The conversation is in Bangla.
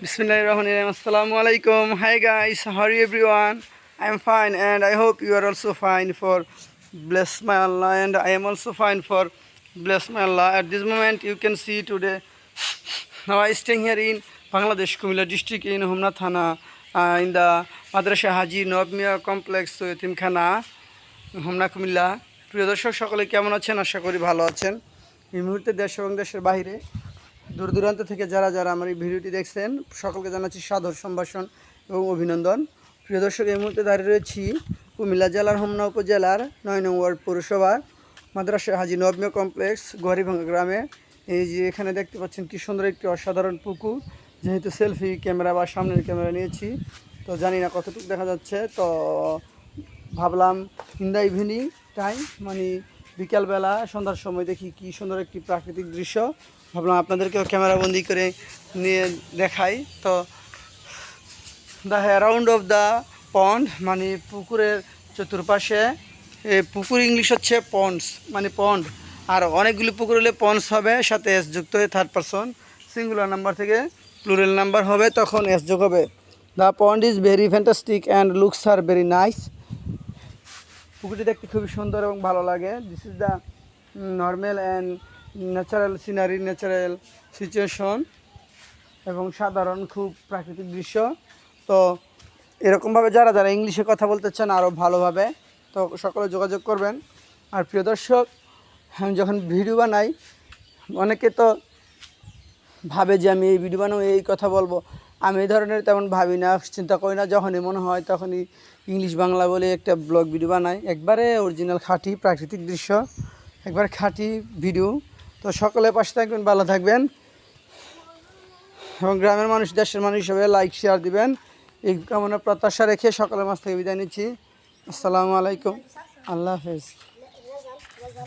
Rahim. Assalamu alaikum. Hi guys, how are you everyone? I am fine and I hope you are also fine for bless my Allah and I am also fine for bless my Allah. At this moment you can see today now I staying here in Bangladesh, Kumila district in Humna Thana uh, in the Madrasa Haji Nobmia complex so Timkhana Homna Comilla প্রিয় দর্শক সকলে কেমন আছেন আশা করি ভালো আছেন এই মুহূর্তে দেশ এবং দেশের বাইরে দূর দূরান্ত থেকে যারা যারা আমার এই ভিডিওটি দেখছেন, সকলকে জানাচ্ছি সাদর সম্ভাষণ এবং অভিনন্দন। প্রিয় দর্শক, এই মুহূর্তে দাঁড়িয়ে রয়েছি কুমিল্লা জেলার হোমনা উপজেলার নয় নং ওয়ার্ড পৌরসভার মাদ্রাসা হাজি নবমিয়া কমপ্লেক্স গরিভাঙ্গা গ্রামে। এই যে এখানে দেখতে পাচ্ছেন কি সুন্দর একটি অসাধারণ পুকুর। যেহেতু সেলফি ক্যামেরা বা সামনের ক্যামেরা নিয়েছি, তো জানি না কতটুকু দেখা যাচ্ছে। তো ভাবলাম ইন দ্য ইভিনিং টাইম মানে বিকালবেলা সন্ধ্যার সময় দেখি কি সুন্দর একটি প্রাকৃতিক দৃশ্য। ভাবলাম আপনাদেরকেও ক্যামেরাবন্দি করে নিয়ে দেখাই। তো the around of the pond মানে পুকুরের চতুর্পাশে পুকুর ইংলিশ হচ্ছে পন্ডস মানে পন্ড আর অনেকগুলি পুকুর হলে পন্ডস হবে, সাথে এস যুক্ত হয়ে থার্ড পারসন সিঙ্গুলার নাম্বার থেকে প্লুরাল নাম্বার হবে, তখন এস যোগ হবে। The pond is very fantastic and looks are very nice পুকুরটি দেখতে খুবই সুন্দর এবং ভালো লাগে। This is the normal and natural scenery natural situation এবং সাধারণ খুব প্রাকৃতিক দৃশ্য। তো এরকমভাবে যারা যারা ইংলিশে কথা বলতে চান আরও ভালোভাবে, তো সকলে যোগাযোগ করবেন। আর প্রিয় দর্শক, আমি যখন ভিডিও বানাই, অনেকে তো ভাবে যে আমি এই ভিডিও বানাবো, এই কথা বলব। আমি এই ধরনের তেমন ভাবি না, চিন্তা করি না, যখনই মনে হয় তখনই ইংলিশ বাংলা বলে একটা ব্লগ ভিডিও বানাই। একবারে অরিজিনাল খাঁটি প্রাকৃতিক দৃশ্য, একবার খাঁটি ভিডিও। তো সকলে পাশে থাকবেন, ভালো থাকবেন। এবং গ্রামের মানুষ, দেশের মানুষ হিসেবে লাইক শেয়ার দিবেন। এই কামনা প্রত্যাশা রেখে সকলের মাছ থেকে বিদায় নিচ্ছি। আসসালামু আলাইকুম। আল্লাহ হাফেজ।